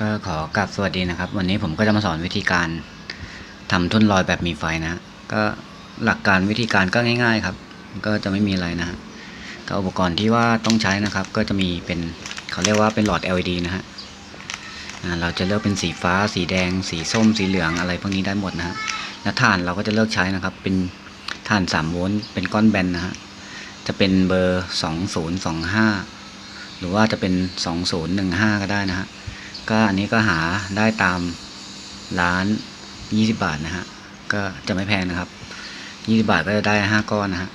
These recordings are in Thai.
ก็ขอกราบสวัสดีนะครับ วันนี้ผมก็จะมาสอนวิธีการทำทุ่นลอยแบบมีไฟนะก็หลักการวิธีการก็ง่าย ๆครับ ก็จะไม่มีอะไรนะฮะก็อุปกรณ์ที่ว่าต้องใช้นะครับ ก็จะมีเป็นเขาเรียกว่าเป็นหลอด LED นะฮะเราจะเลือกเป็นสีฟ้า สีแดง สีส้ม สีเหลืองอะไรพวกนี้ได้หมดนะฮะแล้วถ่านเราก็จะเลือกใช้นะครับ เป็นถ่าน3โวลต์เป็นก้อนแบนนะฮะจะเป็นเบอร์ 2025 หรือว่าจะเป็น 2015 ก็ได้นะฮะ ก็อันนี้ก็หาได้ตามร้าน 20 บาทนะฮะ ก็จะไม่แพงนะครับ 20 บาทก็จะได้ 5 ก้อนนะฮะ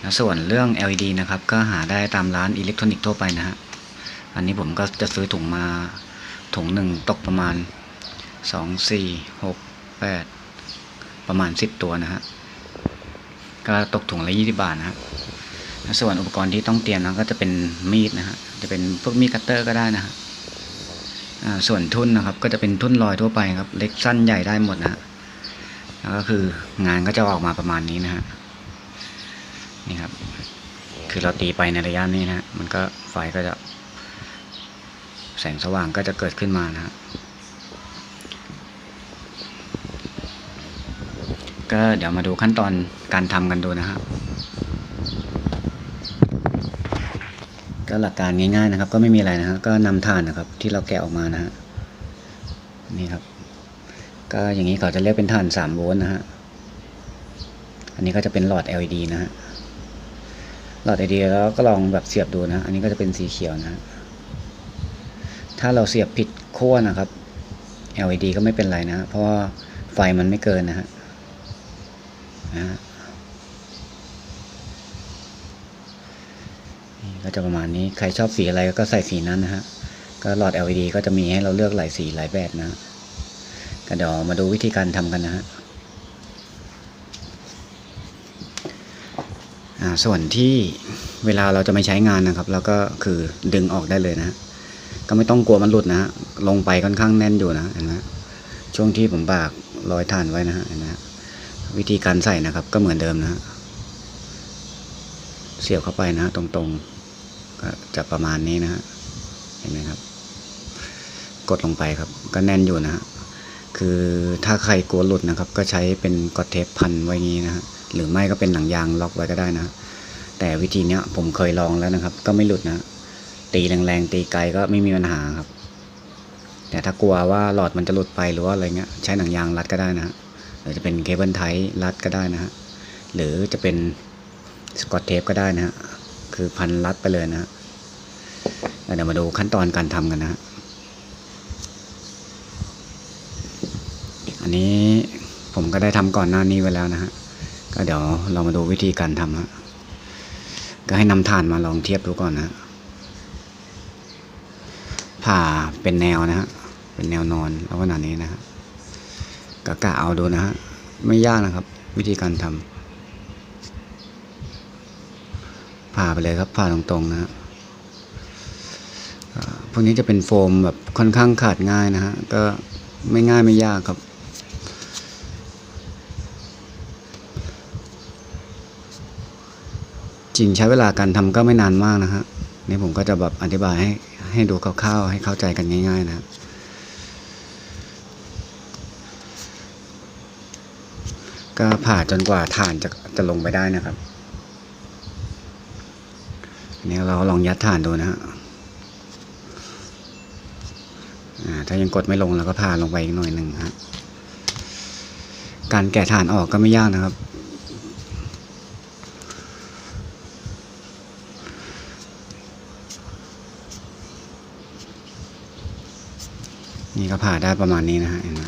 แล้วส่วนเรื่อง LED นะครับ ก็หาได้ตามร้านอิเล็กทรอนิกส์ทั่วไปนะฮะ อันนี้ผมก็จะซื้อถุงมาถุงหนึ่งตกประมาณ 2 4 6 8 ประมาณ 10 ตัวนะฮะ ก็ตกถุงละ 20 บาทนะฮะแล้วส่วนอุปกรณ์ที่ต้องเตรียมนะก็จะเป็นมีดนะฮะ จะเป็นพวกมีดคัตเตอร์ก็ได้นะฮะ ส่วนทุ่นนะครับ ก็จะเป็นทุ่นลอยทั่วไปครับ เล็กสั้นใหญ่ได้หมดนะฮะแล้วก็คืองานก็จะออกมาประมาณนี้นะฮะนี่ครับ คือเราตีไปในระยะนี้นะฮะมันก็ไฟก็จะ แสงสว่างก็จะเกิดขึ้นมานะฮะก็เดี๋ยวมาดูขั้นตอนการทำกันดูนะฮะ ก็หลักการง่ายๆนะครับ ก็ไม่มีอะไรนะฮะก็นำถ่านนะครับ ที่เราแกะออกมานะฮะนี่ครับ ก็อย่างนี้เขาจะเรียกเป็นถ่าน3โวลต์นะฮะอันนี้ก็จะเป็นหลอด LED นะฮะหลอด LED แล้วก็ลองแบบเสียบดูนะอันนี้ก็จะเป็นสีเขียวนะฮะถ้าเราเสียบผิดขั้วนะครับ LED ก็ไม่เป็นไรนะฮะเพราะว่าไฟมันไม่เกินนะฮะนะฮะ นี่ก็จะประมาณนี้ใครชอบสีอะไรก็ใส่สีนั้นนะฮะก็หลอด LED ก็จะมีให้เราเลือกหลายสีหลายแบบนะก็เดี๋ยวมาดูวิธีการทำกันนะฮะอ่าส่วนที่เวลาเราจะไม่ใช้งานนะครับ แล้วก็คือดึงออกได้เลยนะก็ไม่ต้องกลัวมันหลุดนะฮะลงไปค่อนข้างแน่นอยู่นะเห็นไหมช่วงที่ผมบากรอยถ่านไว้นะฮะเห็นไหมวิธีการใส่นะครับก็เหมือนเดิมนะฮะเสียบเข้าไปนะฮะตรงๆ ก็จะประมาณนี้นะฮะเห็นไหมครับ กดลงไปครับ ก็แน่นอยู่นะฮะคือถ้าใครกลัวหลุดนะครับ ก็ใช้เป็นกอดเทปพันไว้งี้นะฮะหรือไม่ก็เป็นหนังยางล็อกไว้ก็ได้นะ แต่วิธีเนี้ยผมเคยลองแล้วนะครับ ก็ไม่หลุดนะตีแรงๆตีไกลก็ไม่มีปัญหาครับ แต่ถ้ากลัวว่าหลอดมันจะหลุดไปหรือว่าอะไรเงี้ยใช้หนังยางรัดก็ได้นะฮะหรือจะเป็นเคเบิลไทรัดก็ได้นะฮะหรือจะเป็นสกอตเทปก็ได้นะฮะ คือพันรัดไปเลยนะเดี๋ยวมาดูขั้นตอนการทำกันนะฮะอันนี้ผมก็ได้ทำก่อนหน้านี้ไว้แล้วนะฮะก็เดี๋ยวเรามาดูวิธีการทำฮะก็ให้นำถ่านมาลองเทียบดูก่อนนะฮะผ่าเป็นแนวนะฮะเป็นแนวนอนแล้วขนาดนี้นะฮะก็กะเอาดูนะฮะไม่ยากนะครับ วิธีการทำ ผ่าไปเลยครับผ่าตรงๆนะฮะพวกนี้จะเป็นโฟมแบบค่อนข้างขาดง่ายนะฮะก็ไม่ง่ายไม่ยากครับ จริงใช้เวลาการทำก็ไม่นานมากนะฮะนี่ผมก็จะแบบอธิบายให้ให้ดูคร่าวๆให้เข้าใจกันง่าย ๆ นะก็ผ่าจนกว่าถ่านจะจะลงไปได้นะครับ นนี้เราลองยัดถ่านดูนะฮะอ่าถ้ายังกดไม่ลงเราก็พาลงไปอีกหน่อยหนึ่งฮะการแกะถ่านออกก็ไม่ยากนะครับ นี่ก็ผ่าได้ประมาณนี้นะฮะเห็นไหม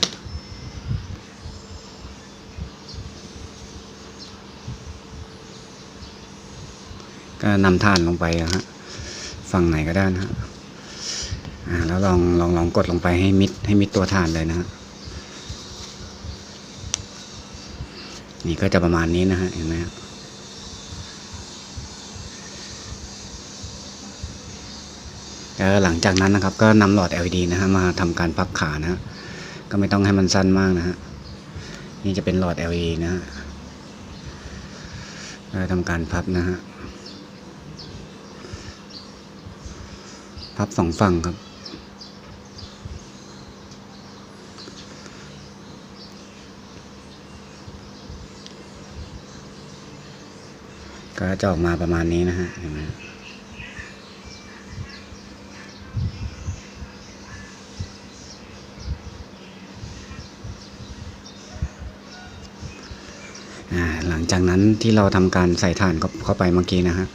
ก็นำถ่านลงไปอะฮะฝั่งไหนก็ได้นะฮะอ่าแล้วลองลองลองกดลงไปให้มิดให้มิดตัวถ่านเลยนะฮะนี่ก็จะประมาณนี้นะฮะเห็นไหมครับแล้วหลังจากนั้นนะครับก็นำหลอด LED นะฮะมาทำการพับขานะฮะก็ไม่ต้องให้มันสั้นมากนะฮะนี่จะเป็นหลอด LED นะฮะทำการพับนะฮะ พับสองฝั่งครับ ก็จะออกมาประมาณนี้นะฮะเห็นไหมหลังจากนั้นที่เราทำการใส่ถ่านเข้าไปเมื่อกี้นะฮะ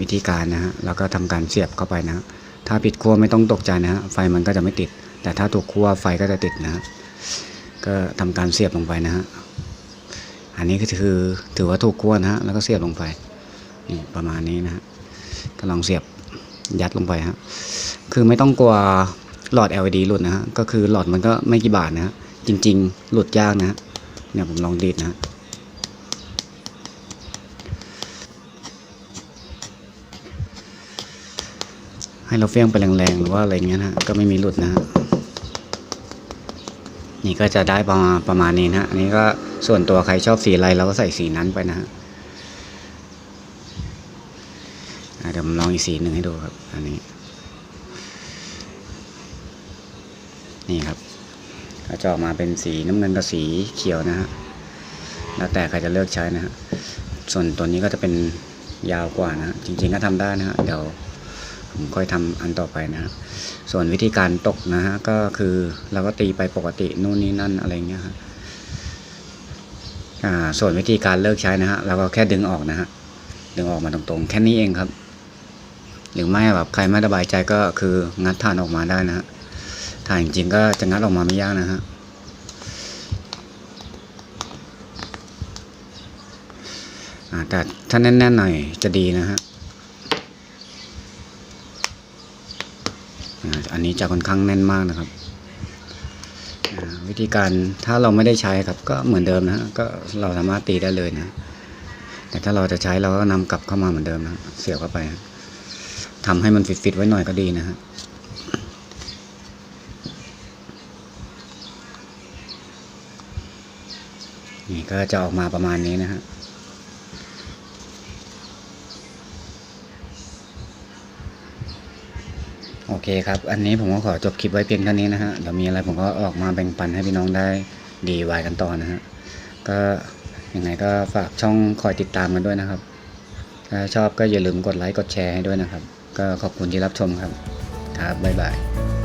วิธีการนะฮะแล้วก็ทำการเสียบเข้าไปนะ ถ้าปิดขั้วไม่ต้องตกใจนะฮะไฟมันก็จะไม่ติด แต่ถ้าถูกขั้วไฟก็จะติดนะฮะก็ทำการเสียบลงไปนะฮะอันนี้ก็คือถือว่าถูกขั้วนะฮะแล้วก็เสียบลงไปนี่ประมาณนี้นะฮะก็ลองเสียบยัดลงไปฮะคือไม่ต้องกลัวหลอด LED หลุดนะฮะก็คือหลอดมันก็ไม่กี่บาทนะฮะจริง ๆ หลุดยากนะฮะเนี่ยผมลองดีดนะฮะ ให้เราเฟี้ยงไปแรงๆ หรือว่าอะไรเงี้ยนะฮะก็ไม่มีหลุดนะฮะนี่ก็จะได้ประมาณประมาณนี้นะฮะอันนี้ก็ส่วนตัวใครชอบสีอะไรเราก็ใส่สีนั้นไปนะฮะเดี๋ยวผมลองอีกสีหนึ่งให้ดูครับ อันนี้ นี่ครับก็จะออกมาเป็นสีน้ำเงินกับสีเขียวนะฮะแล้วแต่ใครจะเลือกใช้นะฮะส่วนตัวนี้ก็จะเป็นยาวกว่านะฮะจริง ๆก็ทำได้นะฮะเดี๋ยว ผมค่อยทำอันต่อไปนะฮะส่วนวิธีการตกนะฮะก็คือเราก็ตีไปปกตินู่นนี่นั่นอะไรเงี้ยฮะอ่าส่วนวิธีการเลิกใช้นะฮะเราก็แค่ดึงออกนะฮะดึงออกมาตรงๆ แค่นี้เองครับ หรือไม่แบบใครไม่สบายใจก็คืองัดถ่านออกมาได้นะฮะถ่านจริงๆก็จะงัดออกมาไม่ยากนะฮะอ่าแต่ถ้าแน่นๆหน่อยจะดีนะฮะ อันนี้จะค่อนข้างแน่นมากนะครับ วิธีการถ้าเราไม่ได้ใช้ครับ ก็เหมือนเดิมนะก็เราสามารถตีได้เลยนะ แต่ถ้าเราจะใช้เราก็นำกลับเข้ามาเหมือนเดิมนะเสียบเข้าไปนะทำให้มันฟิตๆไว้หน่อยก็ดีนะฮะนี่ก็จะออกมาประมาณนี้นะฮะ โอ เคครับ อันนี้ผมก็ขอจบคลิปไว้เพียงเท่านี้นะฮะ เดี๋ยวมีอะไรผมก็ออกมาแบ่งปันให้พี่น้องได้ดีวายกันต่อนะฮะ ก็ยังไงก็ฝากช่องคอยติดตามกันด้วยนะครับ ถ้าชอบก็อย่าลืมกดไลค์กดแชร์ให้ด้วยนะครับ ก็ขอบคุณที่รับชมครับ ครับบ๊ายบาย